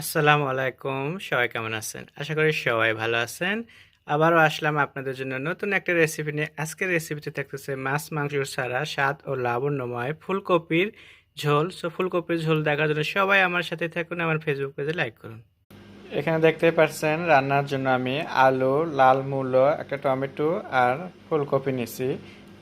আসসালামু আলাইকুম। সবাই কেমন আছেন? আশা করি সবাই ভালো আছেন। আবারও আসলাম আপনাদের জন্য নতুন একটা রেসিপি নিয়ে। আজকের রেসিপিতে থাকতেছে মাছ মাংস ছাড়া স্বাদ ও লাবণ্যময় ফুলকপির ঝোল। সো ফুলকপির ঝোল দেখার জন্য সবাই আমার সাথে থাকুন, আমার ফেসবুক পেজে লাইক করুন। এখানে দেখতে পাচ্ছেন, রান্নার জন্য আমি আলু, লাল মূলো, একটা টমেটো আর ফুলকপি নিছি।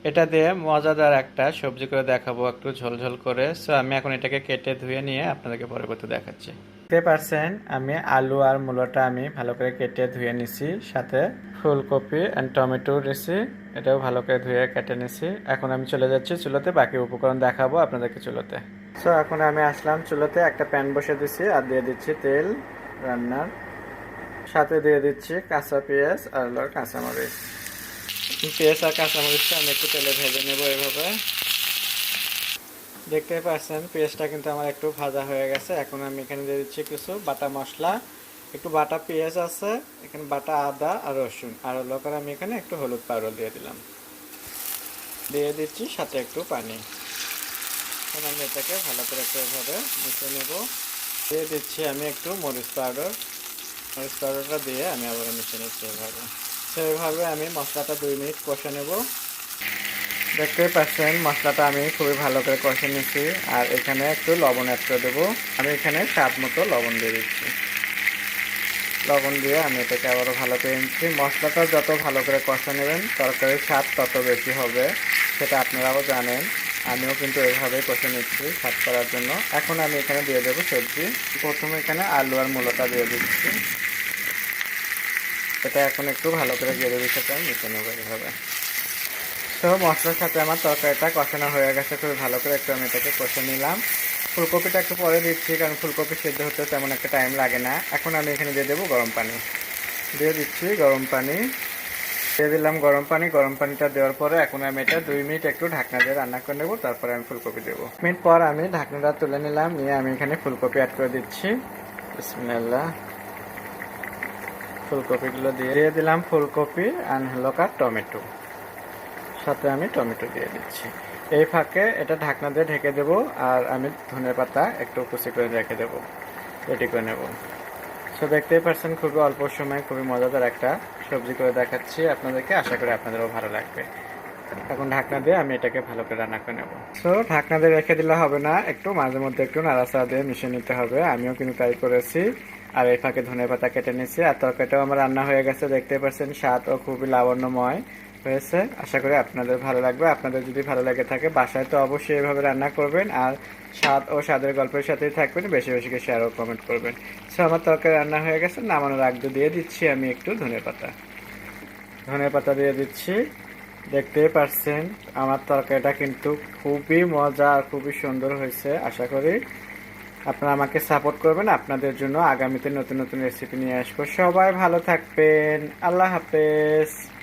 এটা দিয়ে মজাদার একটা সবজি করে দেখাবো, একটু ঝোল ঝোল করে। সো আমি এখন এটাকে কেটে ধুয়ে নিয়ে আপনাদেরকে পরবর্তী দেখাচ্ছি। দেখতে পাচ্ছেন আমি আলু আর মূলোটা আমি ভালো করে কেটে ধুয়ে নিছি, সাথে ফুলকপি অ্যান্ড টমেটো নিছি এটাও ভালো করে ধুয়ে কেটে নিছি। এখন আমি চলে যাচ্ছি চুলোতে, বাকি উপকরণ দেখাবো আপনাদেরকে চুলোতে। সো এখন আমি আসলাম চুলোতে, একটা প্যান বসে দিচ্ছি আর দিয়ে দিচ্ছি তেল রান্নার। সাথে দিয়ে দিচ্ছি কাঁচা পেঁয়াজ আর কাঁচামরিচ। পেঁয়াজ আর কাঁচামরিচটা আমি একটু তেলে ভেজে নেব এভাবে। দেখতে পাচ্ছেন, পেঁয়াজটা কিন্তু আমার একটু ভাজা হয়ে গেছে। এখন আমি এখানে দিয়ে দিচ্ছি কিছু বাটা মশলা, একটু বাটা পেঁয়াজ আছে, এখানে বাটা আদা আর রসুন। আর হলো করে আমি এখানে একটু হলুদ পাউডার দিয়ে দিলাম। দিয়ে দিচ্ছি সাথে একটু পানি। এখন আমি এটাকে ভালো করে একটু এভাবে মিশিয়ে নেব। দিয়ে দিচ্ছি আমি একটু মরিচ পাউডার। মরিচ পাউডারটা দিয়ে আমি আবার মিশে নিচ্ছি এভাবে। সেইভাবে আমি মশলাটা দুই মিনিট কষে নেব। দেখতেই পাচ্ছেন, মশলাটা আমি খুবই ভালো করে কষে নিচ্ছি আর এখানে একটু লবণ অ্যাড করে দেবো। আমি এখানে স্বাদ মতো লবণ দিয়ে দিচ্ছি। লবণ দিয়ে আমি এটাকে আবারও ভালো করে নিচ্ছি। মশলাটা যত ভালো করে কষে নেবেন, তরকারির স্বাদ তত বেশি হবে। সেটা আপনারাও জানেন। আমিও কিন্তু এইভাবেই কষে নিচ্ছি স্বাদ করার জন্য। এখন আমি এখানে দিয়ে দেবো সবজি। প্রথমে এখানে আলু আর মূলটা দিয়ে দিচ্ছি। এটা এখন একটু ভালো করে সাথে আমি মিশে নেব এইভাবে তো মশলার সাথে আমার তরকারিটা কষানো হয়ে গেছে। খুবই ভালো করে একটু আমি এটাকে কষে নিলাম। ফুলকপিটা একটু পরে দিচ্ছি, কারণ ফুলকপি সেদ্ধ হতে তেমন একটা টাইম লাগে না। এখন আমি এখানে দিয়ে দেবো গরম পানি। দিয়ে দিচ্ছি গরম পানি। দিয়ে দিলাম গরম পানি। গরম পানিটা দেওয়ার পরে এখন আমি এটা দুই মিনিট একটু ঢাকনা দিয়ে রান্না করে নেব, তারপরে আমি ফুলকপি দেবো। মিনিট পর আমি ঢাকনাটা তুলে নিলাম, নিয়ে আমি এখানে ফুলকপি অ্যাড করে দিচ্ছি। বিসমিল্লাহ। ফুলকপিগুলো দিয়ে দিয়ে দিলাম ফুলকপি আর হালকা টমেটো। সাথে আমি টমেটো দিয়ে দিচ্ছি। এই ফাঁকে এটা ঢাকনা দিয়ে ঢেকে দেব আর আমি ধনে পাতা একটু কুচি করে রেখে দেব। রেডি করে নেব। সো দেখতেই পারছেন খুবই অল্প সময় খুবই মজাদার একটা সবজি করে দেখাচ্ছি আপনাদেরকে। আশা করি আপনাদেরও ভালো লাগবে। এখন ঢাকনা দিয়ে আমি এটাকে ভালো করে রান্না করে নেব। সো ঢাকনা দিয়ে রেখে দিলে হবে না, একটু মাঝে মধ্যে একটু নাড়াচাড়া দিয়ে মিশিয়ে নিতে হবে। আমিও কিন্তু তাই করেছি। আর এই ফাঁকে ধনে পাতা কেটে নিয়েছি। আর তরকারিটাও আমার রান্না হয়ে গেছে। দেখতে পাচ্ছেন স্বাদ ও খুবই লাবণ্যময়। হয়েছে আশা করি আপনাদের ভালো লাগবে। আপনাদের যদি ভালো লাগে থাকে, বাসায় তো অবশ্যই এভাবে রান্না করবেন আর স্বাদ ও স্বাদের গল্পের সাথেই থাকবেন। বেশি বেশি করে শেয়ার ও কমেন্ট করবেন। সো আমার তরকারি রান্না হয়ে গেছে। নামানোর আগ দিয়ে দিচ্ছি আমি একটু ধনে পাতা। ধনে পাতা দিয়ে দিচ্ছি। দেখতেই পারছেন, আমার তরকারিটা কিন্তু খুবই মজা আর খুবই সুন্দর হয়েছে। আশা করি আপনারা আমাকে সাপোর্ট করবেন। আপনাদের জন্য আগামীতে নতুন নতুন রেসিপি নিয়ে আসব। সবাই ভালো থাকবেন। আল্লাহ হাফেজ।